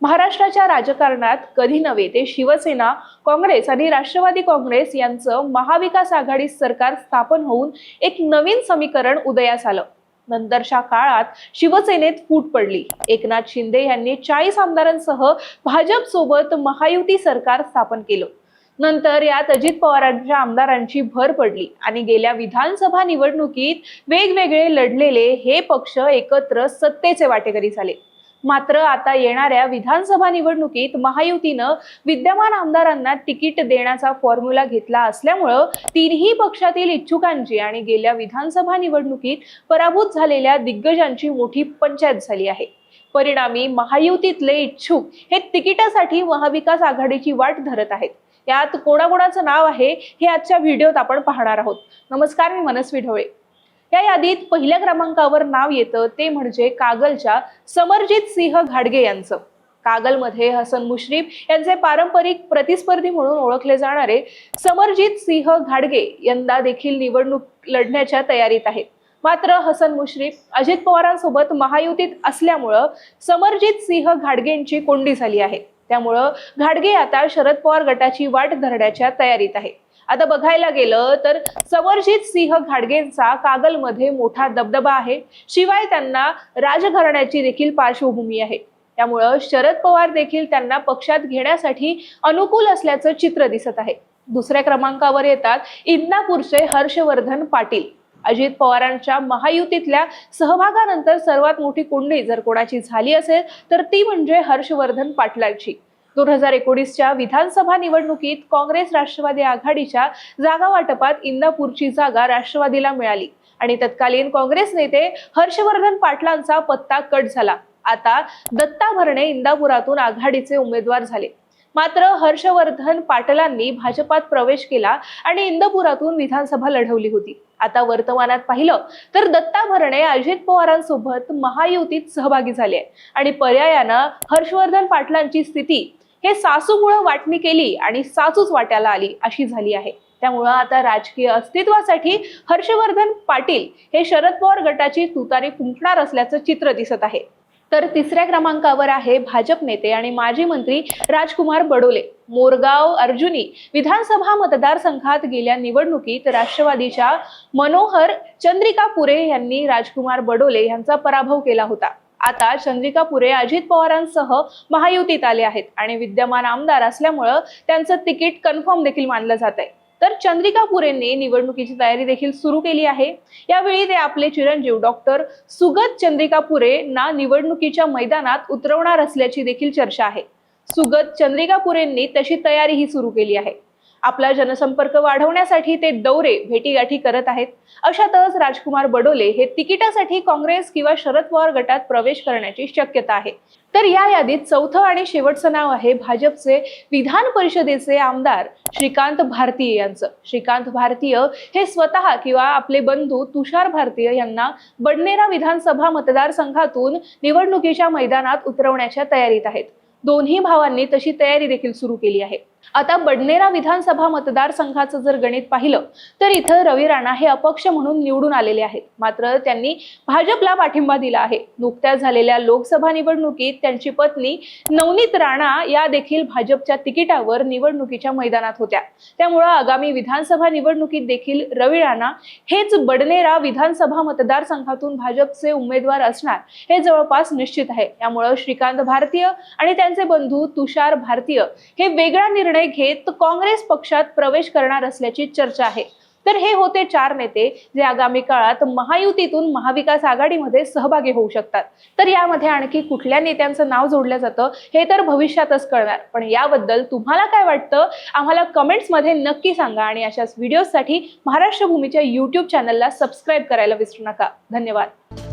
महाराष्ट्राच्या राजकारणात कधी नव्हे ते शिवसेना काँग्रेस आणि राष्ट्रवादी काँग्रेस यांचं महाविकास आघाडी सरकार स्थापन होऊन एक नवीन समीकरण उदयास आलं. नंतरच्या काळात शिवसेनेत फूट पडली. एकनाथ शिंदे यांनी चाळीस आमदारांसह भाजप सोबत महायुती सरकार स्थापन केलं. नंतर यात अजित पवारांच्या आमदारांची भर पडली आणि गेल्या विधानसभा निवडणुकीत वेगवेगळे लढलेले हे पक्ष एकत्र सत्तेचे वाटेकरी झाले. मात्र आता येणाऱ्या विधानसभा निवडणुकीत महायुतीनं विद्यमान आमदारांना तिकीट देण्याचा फॉर्म्युला घेतला असल्यामुळं तिन्ही पक्षातील इच्छुकांची आणि गेल्या विधानसभा निवडणुकीत पराभूत झालेल्या दिग्गजांची मोठी पंचायत झाली आहे. परिणामी महायुतीतले इच्छुक हे तिकिटासाठी महाविकास आघाडीची वाट धरत आहेत. यात कोणाकोणाचं नाव आहे हे आजच्या व्हिडिओत आपण पाहणार आहोत. नमस्कार मी मनस्वी ढवळे. या यादीत पहिल्या क्रमांकावर नाव येतं ते म्हणजे कागलच्या समरजित सिंह घाडगे यांचं. कागलमध्ये हसन मुश्रीफ यांचे पारंपरिक प्रतिस्पर्धी म्हणून ओळखले जाणारे समरजित सिंह घाडगे यंदा देखील निवडणूक लढण्याच्या तयारीत आहेत. मात्र हसन मुश्रीफ अजित पवारांसोबत महायुतीत असल्यामुळं समरजित सिंह घाडगेंची कोंडी झाली आहे. त्यामुळं घाडगे आता शरद पवार गटाची वाट धरण्याच्या तयारीत आहे. आता बघायला गेलं तर सवरजित सिंह घाडगेंचा कागलमध्ये मोठा दबदबा आहे. शिवाय त्यांना राजघराण्याची देखील पार्श्वभूमी आहे. त्यामुळं शरद पवार देखील त्यांना पक्षात घेण्यासाठी अनुकूल असल्याचं चित्र दिसत आहे. दुसऱ्या क्रमांकावर येतात इंदापूरचे हर्षवर्धन पाटील. अजित पवारांच्या महायुतीतल्या सहभागानंतर सर्वात मोठी कोंडी जर कोणाची झाली असेल तर ती म्हणजे हर्षवर्धन पाटलांची. दोन हजार एकोणीसच्या विधानसभा निवडणुकीत काँग्रेस राष्ट्रवादी आघाडीच्या जागा वाटपात इंदापूरची जागा राष्ट्रवादीला मिळाली. आणि तत्कालीन काँग्रेस नेते हर्षवर्धन पाटलांचा पत्ता कट झाला. आता दत्ता भरणे इंदापुरातून आघाडीचे उमेदवार झाले. मात्र हर्षवर्धन पाटलांनी भाजपात प्रवेश केला आणि इंदपुरातून विधानसभा लढवली होती. आता वर्तमानात पाहिलं तर दत्ता भरणे अजित पवारांसोबत महायुतीत सहभागी झाले. आणि पर्यायानं हर्षवर्धन पाटलांची स्थिती हे सासूमुळं वाटणी केली आणि सासूच वाट्याला आली अशी झाली आहे. त्यामुळं आता राजकीय अस्तित्वासाठी हर्षवर्धन पाटील हे शरद पवार गटाची तुतारी फुंकणार असल्याचं चित्र दिसत आहे. तर तिसऱ्या क्रमांकावर आहे भाजप नेते आणि माजी मंत्री राजकुमार बडोले. मोरगाव अर्जुनी विधानसभा मतदारसंघात गेल्या निवडणुकीत राष्ट्रवादीच्या मनोहर चंद्रिका पुरे यांनी राजकुमार बडोले यांचा पराभव केला होता. आता चंद्रिका पुरे अजित पवारांसह महायुतीत आले आहेत आणि विद्यमान आमदार असल्यामुळं त्यांचं तिकीट कन्फर्म देखील मानलं जात आहे. तर चंद्रिका पुरेंनी निवडणुकीची तयारी देखील सुरू केली आहे. यावेळी ते आपले चिरंजीव डॉक्टर सुगत चंद्रिका पुरे ना निवडणुकीच्या मैदानात उतरवणार असल्याची देखील चर्चा आहे. सुगत चंद्रिका पुरेंनी तशी तयारीही सुरू केली आहे. आपला जनसंपर्क वाढवण्यासाठी ते दौरे भेटीगाठी करत आहेत. अशातच राजकुमार बडोले हे तिकिटासाठी काँग्रेस किंवा शरद पवार गटात प्रवेश करण्याची शक्यता आहे. तर या यादीत चौथं आणि शेवटचं नाव आहे भाजपचे विधान परिषदेचे आमदार श्रीकांत भारतीय यांचं. श्रीकांत भारतीय हे स्वतः किंवा आपले बंधू तुषार भारतीय यांना बडनेरा विधानसभा मतदारसंघातून निवडणुकीच्या मैदानात उतरवण्याच्या तयारीत आहेत. दोन्ही भावांनी तशी तयारी देखील सुरू केली आहे. आता बडनेरा विधानसभा मतदारसंघाचं जर गणित पाहिलं तर इथं रवी राणा हे अपक्ष म्हणून निवडून आलेले आहेत. मात्र त्यांनी भाजपला पाठिंबा दिला आहे. नुकत्याच झालेल्या लोकसभा निवडणुकीत त्यांची पत्नी नवनीत राणा या देखील भाजपच्या तिकिटावर निवडणुकीच्या मैदानात होत्या. त्यामुळं आगामी विधानसभा निवडणुकीत देखील रवी राणा हेच बडनेरा विधानसभा मतदारसंघातून भाजपचे उमेदवार असणार हे जवळपास निश्चित आहे. त्यामुळं श्रीकांत भारतीय आणि त्यांचे बंधू तुषार भारतीय हे वेगळा निर्णय घेत काँग्रेस पक्षात प्रवेश करणार असल्याची चर्चा आहे. तर हे होते चार नेते जे आगामी काळात महायुतीतून महाविकास आघाडीमध्ये सहभागी होऊ शकतात. तर यामध्ये आणखी कुठल्या नेत्यांचं नाव जोडलं जातं हे तर भविष्यातच कळणार. पण याबद्दल तुम्हाला काय वाटतं? आम्हाला कमेंट्समध्ये नक्की सांगा आणि अशाच व्हिडिओसाठी महाराष्ट्र भूमीच्या यूट्यूब चॅनलला सबस्क्राईब करायला विसरू नका. धन्यवाद.